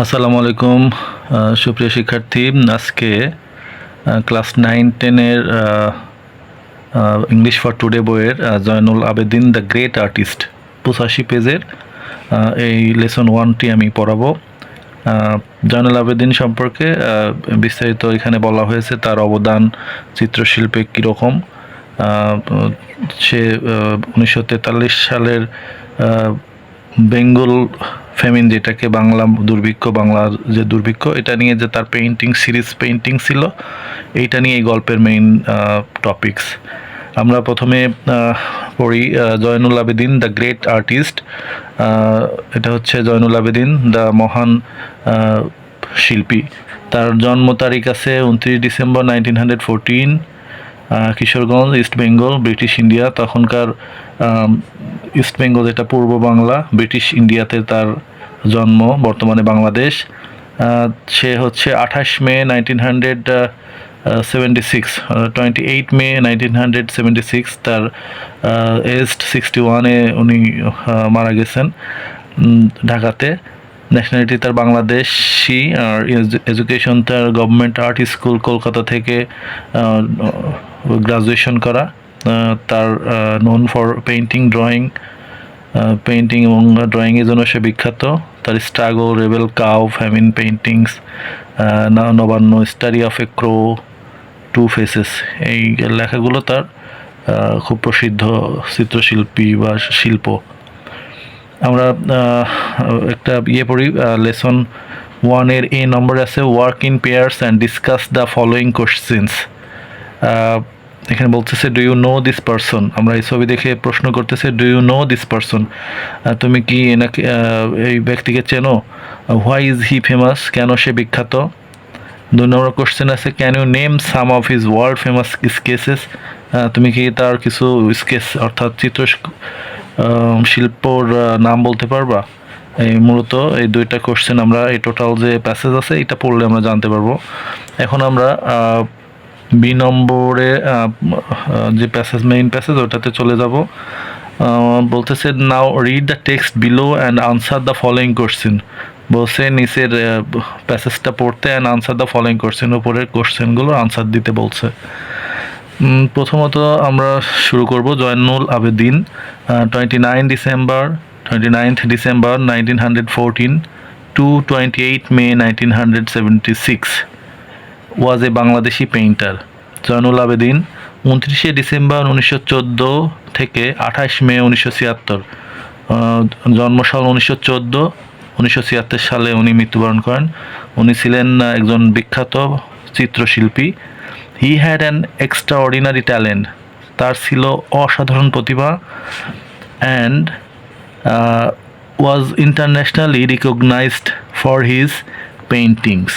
আসসালামু আলাইকুম সুপ্রিয় শিক্ষার্থী। আজকে ক্লাস নাইন, টেনের ইংলিশ ফর টুডে বইয়ের Zainul Abedin the great artist পঁচাশি পেজের এই লেসন ওয়ানটি আমি পড়াবো। জয়নুল আবেদিন সম্পর্কে বিস্তারিত এখানে বলা হয়েছে তার অবদান চিত্রশিল্পে কীরকম। সে উনিশশো তেতাল্লিশ সালের বেঙ্গল ফেমিন যেটাকে বাংলা দুর্ভিক্ষ, বাংলার যে দুর্ভিক্ষ, এটা নিয়ে যে তার পেইন্টিং সিরিজ পেইন্টিং ছিল, এইটা নিয়ে এই গল্পের মেইন টপিকস আমরা প্রথমে পড়ি Zainul Abedin the great artist এটা হচ্ছে জয়নুল আবেদিন দ্য মহান শিল্পী। তার জন্ম তারিখ আছে উনত্রিশ December nineteen hundred fourteen Kishoreganj east Bengal British India তখনকার ইস্ট বেঙ্গল যেটা পূর্ব বাংলা, ব্রিটিশ ইন্ডিয়াতে তার জন্ম, বর্তমানে বাংলাদেশ। সে হচ্ছে আঠাশ May nineteen hundred seventy six twenty eight May nineteen hundred seventy six তার এজ সিক্সটি ওয়ানে উনি মারা গেছেন ঢাকাতে। ন্যাশনালিটি তার বাংলাদেশি, আর এডুকেশন তার গভর্নমেন্ট আর্ট স্কুল কলকাতা থেকে গ্রাজুয়েশন করা। তার known for painting drawing painting এবং ড্রয়িংয়ের জন্য সে বিখ্যাত। তার struggle rebel cow famine paintings Nabanna study of a crow two faces এই লেখাগুলো তার খুব প্রসিদ্ধ চিত্রশিল্পী বা শিল্প। আমরা একটা ইয়ে পড়ি লেসন ওয়ানের এ নম্বর আছে work in pairs and discuss the following questions এখানে বলতেছে do you know this person আমরা এই ছবি দেখে প্রশ্ন করতেছে do you know this person তুমি কি এনাকে এই ব্যক্তিকে চেনো? হোয়াই ইজ হি ফেমাস কেন সে বিখ্যাত? দুই নম্বর কোশ্চেন আছে can you name some of his world famous sketches তুমি কি তার কিছু স্কেচ অর্থাৎ চিত্র শিল্পর নাম বলতে পারবা? এই মূলত এই দুইটা কোশ্চেন আমরা, এই টোটাল যে প্যাসেজ আছে, এটা পড়লে আমরা জানতে পারব। এখন আমরা বি নম্বরে যে প্যাসেজ মেইন প্যাসেজ ওটাতে চলে যাব। বলতেছে now read the text below and answer the following question বলছে, নিচের প্যাসেজটা পড়তে and answer the following question উপরের কোশ্চেনগুলো আনসার দিতে বলছে। প্রথমত আমরা শুরু করব, Zainul Abedin twenty nine December twenty ninth December nineteen hundred fourteen to twenty eight May nineteen hundred seventy six was a Bangladeshi painter Zainul Abedin, উনত্রিশে December উনিশশো চোদ্দ থেকে আঠাশ মে উনিশশো ছিয়াত্তর। জন্মসাল উনিশশো চোদ্দ, উনিশশো ছিয়াত্তর সালে উনি মৃত্যুবরণ করেন। উনি ছিলেন একজন বিখ্যাত চিত্রশিল্পী। He had an extraordinary talent তার ছিল অসাধারণ প্রতিভা। And was internationally recognised for his paintings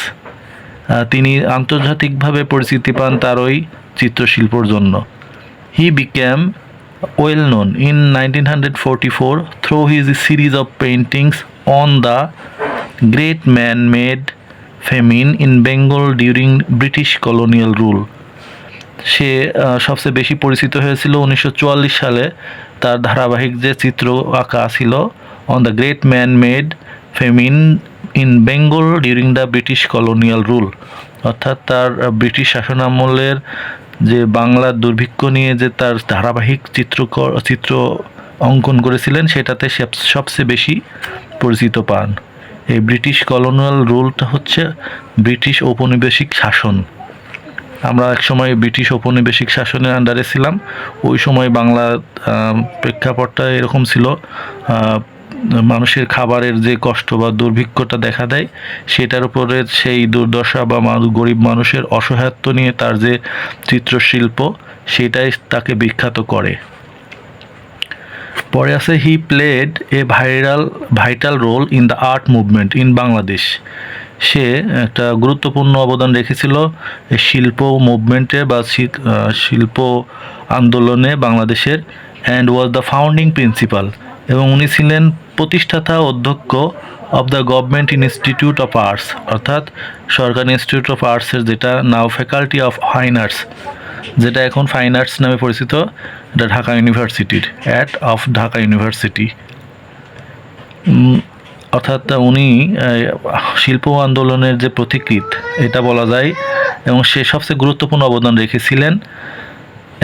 তিনি আন্তর্জাতিকভাবে পরিচিতি পান তার ওই চিত্রশিল্পর জন্য। He became well known in nineteen hundred forty four through his series of paintings on the great man made famine in Bengal during British colonial rule সে সবচেয়ে বেশি পরিচিত হয়েছিল উনিশশো চুয়াল্লিশ সালে। তার ধারাবাহিক যে চিত্র আঁকা ছিল on the great man made famine in Bengal during the British colonial rule অর্থাৎ তার ব্রিটিশ শাসনামলের যে বাংলার দুর্ভিক্ষ নিয়ে যে তার ধারাবাহিক চিত্র চিত্র অঙ্কন করেছিলেন, সেটাতে সবচেয়ে বেশি পরিচিত পান। এই ব্রিটিশ কলোনিয়াল রুলটা হচ্ছে ব্রিটিশ ঔপনিবেশিক শাসন। আমরা এক সময় ব্রিটিশ ঔপনিবেশিক শাসনের আন্ডারে ছিলাম, ওই সময় বাংলা প্রেক্ষাপটটা এরকম ছিল মানুষের খাবারের যে কষ্ট বা দুর্ভিক্ষটা দেখা দেয়, সেটার উপরে সেই দুর্দশা বা গরিব মানুষের অসহায়ত্ব নিয়ে তার যে চিত্রশিল্প, সেটাই তাকে বিখ্যাত করে। পরে আছে he played a viral, vital role in the art movement in Bangladesh. সে একটা গুরুত্বপূর্ণ অবদান রেখেছিল শিল্প মুভমেন্টে বা শিল্প আন্দোলনে বাংলাদেশের and was the founding principal এবং উনি ছিলেন প্রতিষ্ঠাতা অধ্যক্ষ of the government institute of arts অর্থাৎ সরকারি ইনস্টিটিউট অফ আর্টসের যেটা now faculty of fine arts যেটা এখন ফাইন আর্টস নামে পরিচিত, এটা ঢাকা ইউনিভার্সিটির অ্যাট অফ ঢাকা ইউনিভার্সিটি অর্থাৎ উনি শিল্প আন্দোলনের যে প্রতিকৃত, এটা বলা যায়, এবং সে সবচেয়ে গুরুত্বপূর্ণ অবদান রেখেছিলেন,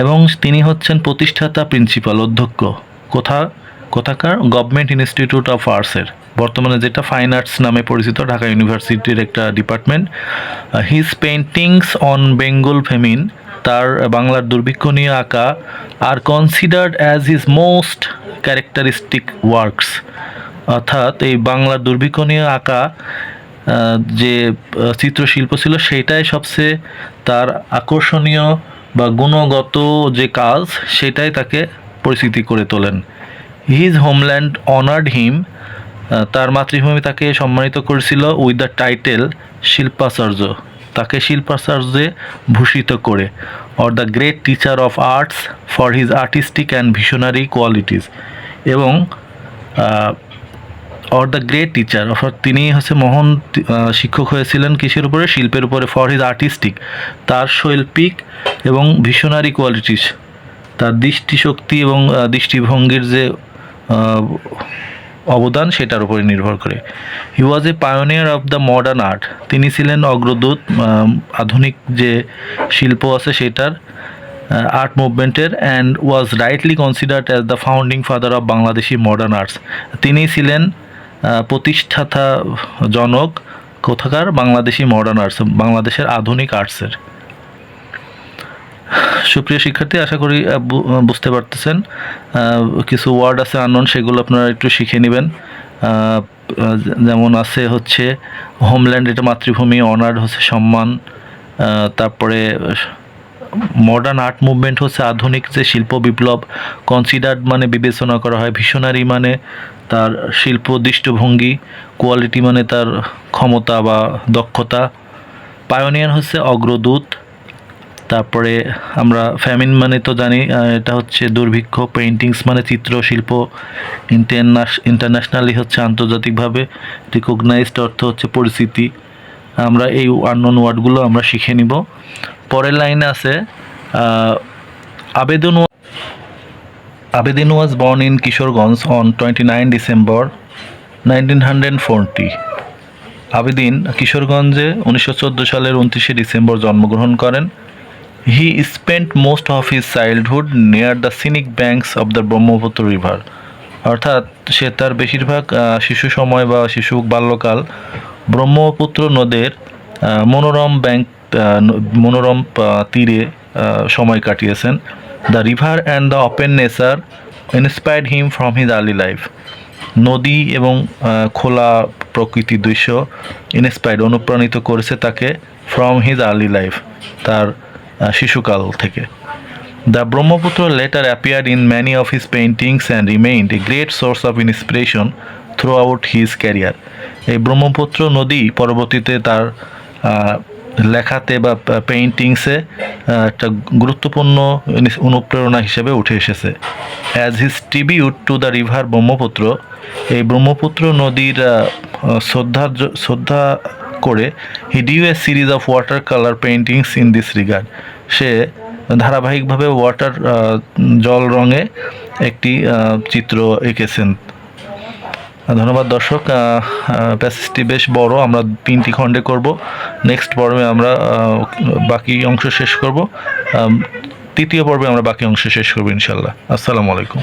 এবং তিনি হচ্ছেন প্রতিষ্ঠাতা প্রিন্সিপাল অধ্যক্ষ, কোথা? কোথাকার? গভর্নমেন্ট ইনস্টিটিউট অফ আর্টসের বর্তমানে যেটা ফাইন আর্টস নামে পরিচিত, ঢাকা ইউনিভার্সিটির একটা department his paintings on Bengal famine তার বাংলার দুর্ভিক্ষ নিয়ে আঁকা আর considered as his most characteristic works অর্থাৎ এই বাংলার দুর্ভিক্ষ নিয়ে আঁকা যে চিত্রশিল্প ছিল, সেটাই সবচেয়ে তার আকর্ষণীয় বা গুণগত যে কাজ, সেটাই তাকে পরিচিতি করে তোলেন। হিজ হোমল্যান্ড অনার্ড হিম তার মাতৃভূমি তাকে সম্মানিত করেছিল উইথ দ্য টাইটেল শিল্পাচার্য। তাকে শিল্পাচার্যে ভূষিত করে। Or the great teacher of arts for his artistic and visionary qualities এবং অর দ্য গ্রেট টিচার অর্থাৎ তিনি হচ্ছে মহান শিক্ষক হয়েছিলেন কিসের উপরে? শিল্পের উপরে ফর হিজ আর্টিস্টিক তার শৈল্পিক এবং ভিশনারি কোয়ালিটিস তার দৃষ্টিশক্তি এবং দৃষ্টিভঙ্গির যে অবদান সেটার উপরে নির্ভর করে। He was a pioneer of the modern art তিনি ছিলেন অগ্রদূত আধুনিক যে শিল্প আছে সেটার art মুভমেন্টের and was rightly considered as the founding father of Bangladeshi modern arts তিনি ছিলেন প্রতিষ্ঠাতা জনক, কোথাকার? বাংলাদেশি মডার্ন আর্টস বাংলাদেশের আধুনিক আর্টসের সুপ্রিয় শিক্ষার্থী, আশা করি বুঝতে পারতেছেন। কিছু ওয়ার্ড আছে আননোন সেগুলো আপনারা একটু শিখে নেবেন। যেমন আছে হচ্ছে হোমল্যান্ড এটা মাতৃভূমি অনার্ড হচ্ছে সম্মান। তারপরে মডার্ন আর্ট মুভমেন্ট হচ্ছে আধুনিক যে শিল্প বিপ্লব কনসিডার্ড মানে বিবেচনা করা হয় ভিশনারি মানে তার শিল্প দৃষ্টিভঙ্গি কোয়ালিটি মানে তার ক্ষমতা বা দক্ষতা। পায়োনিয়ার হচ্ছে অগ্রদূত। তারপরে আমরা ফ্যামিন মানে তো জানি এটা হচ্ছে দুর্ভিক্ষ পেইন্টিংস মানে চিত্রশিল্প ইন্টারন্যাশ ইন্টারন্যাশনালি হচ্ছে আন্তর্জাতিকভাবে রিকগনাইজড অর্থ হচ্ছে পরিস্থিতি আমরা এই আননোন ওয়ার্ডগুলো আমরা শিখে নিব। পরের লাইনে আছে আবেদন Abedin was born in Kishoreganj on twenty nine December nineteen hundred forty Abedin কিশোরগঞ্জে উনিশশো চোদ্দ সালের উনত্রিশে ডিসেম্বর জন্মগ্রহণ করেন। He spent most of his childhood near the scenic banks of the Brahmaputra river অর্থাৎ সে তার বেশিরভাগ শিশু সময় বা শিশু বাল্যকাল ব্রহ্মপুত্র নদের মনোরম ব্যাংক মনোরম তীরে সময় কাটিয়েছেন। The river and the open nature inspired him from his early life নদী এবং খোলা প্রকৃতির দৃশ্য ইন্সপায়ার্ড অনুপ্রাণিত করেছে তাকে ফ্রম হিজ আর্লি লাইফ তার শিশুকাল থেকে। The Brahmaputra later appeared in many of his paintings and remained a great source of inspiration throughout his career এই ব্রহ্মপুত্র নদী পরবর্তীতে তার লেখাতে বা পেইন্টিংসে একটা গুরুত্বপূর্ণ অনুপ্রেরণা হিসেবে উঠে এসেছে। As his tribute to the river Brahmaputra এই ব্রহ্মপুত্র নদীর শ্রদ্ধার শ্রদ্ধা করে he drew a series of water colour paintings in this regard সে ধারাবাহিকভাবে ওয়াটার জল রঙে একটি চিত্র এঁকেছেন। ধন্যবাদ দর্শক প্যাসেজটি বেশ বড়, আমরা তিনটি খণ্ডে করব। নেক্সট পর্বে আমরা বাকি অংশ শেষ করব। তৃতীয় পর্বে আমরা বাকি অংশ শেষ করব ইনশাল্লাহ আসসালামু আলাইকুম।